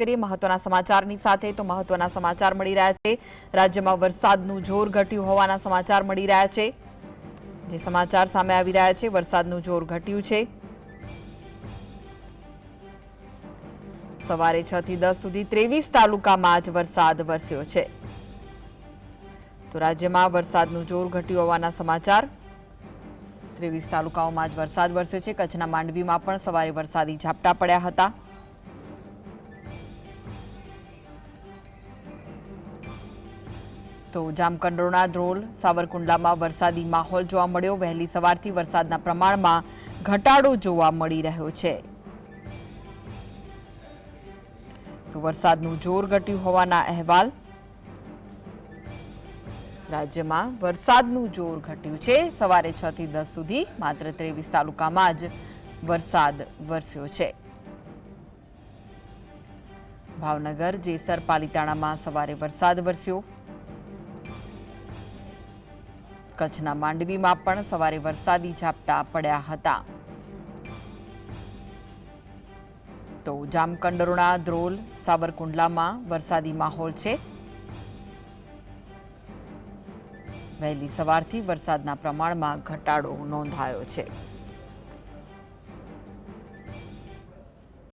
કરીએ મહત્વના સમાચારની સાથે તો મહત્વના સમાચાર મળી રહ્યા છે. રાજ્યમાં વરસાદનું જોર ઘટ્યું હોવાના સમાચાર મળી રહ્યા છે. જે સમાચાર સામે આવી રહ્યા છે, વરસાદનું જોર ઘટ્યું છે. સવારે છ થી દસ સુધી ત્રેવીસ તાલુકામાં જ વરસાદ વરસ્યો છે. તો રાજ્યમાં વરસાદનું જોર ઘટ્યું હોવાના સમાચાર. ત્રેવીસ તાલુકાઓમાં જ વરસાદ વરસ્યો છે. કચ્છના માંડવીમાં પણ સવારે વરસાદી ઝાપટા પડ્યા હતા. તો જામકંડોરણા ધ્રોલ, સાવરકુંડલામાં વરસાદી માહોલ જોવા મળ્યો. વહેલી સવારથી વરસાદના પ્રમાણમાં ઘટાડો જોવા મળી રહ્યો છે. તો વરસાદનું જોર ઘટ્યું હોવાના અહેવાલ. રાજ્યમાં વરસાદનું જોર ઘટ્યું છે. સવારે છ થી દસ સુધી માત્ર ત્રેવીસ તાલુકામાં જ વરસાદ વરસ્યો છે. ભાવનગર, જેસર, પાલીતાણામાં સવારે વરસાદ વરસ્યો. કચ્છના માંડવીમાં પણ સવારે વરસાદી ઝાપટા પડ્યા હતા. તો જામકંડરોણા, ધ્રોલ, સાવરકુંડલામાં વરસાદી માહોલ છે. વહેલી સવારથી વરસાદના પ્રમાણમાં ઘટાડો નોંધાયો છે.